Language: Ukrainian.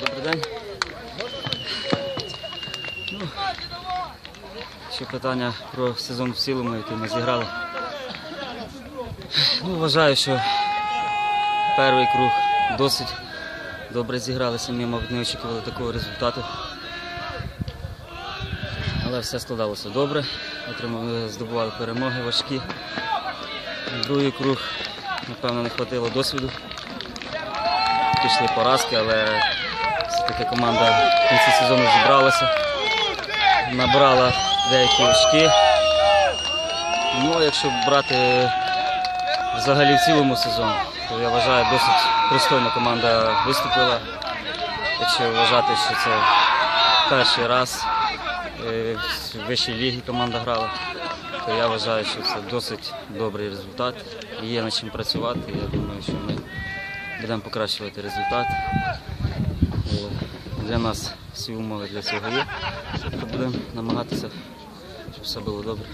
Добрий день. Ну, ще питання про сезон в цілому, який ми зіграли. Ну, вважаю, що перший круг досить добре зіграли. Самі, мабуть, не очікували такого результату. Але все складалося добре. Здобували перемоги важкі. Другий круг, напевно, не вистачило досвіду. Пішли поразки, але все-таки команда в кінці сезону зібралася, набрала деякі очки. Ну, якщо брати взагалі в цілому сезон, то я вважаю, досить пристойна команда виступила. Якщо вважати, що це перший раз е, в вищій лігі команда грала, то я вважаю, що це досить добрий результат. Є над чим працювати. Я думаю, що ми будемо покращувати результат. Для нас всі умови для цього є. Будемо намагатися, щоб все було добре.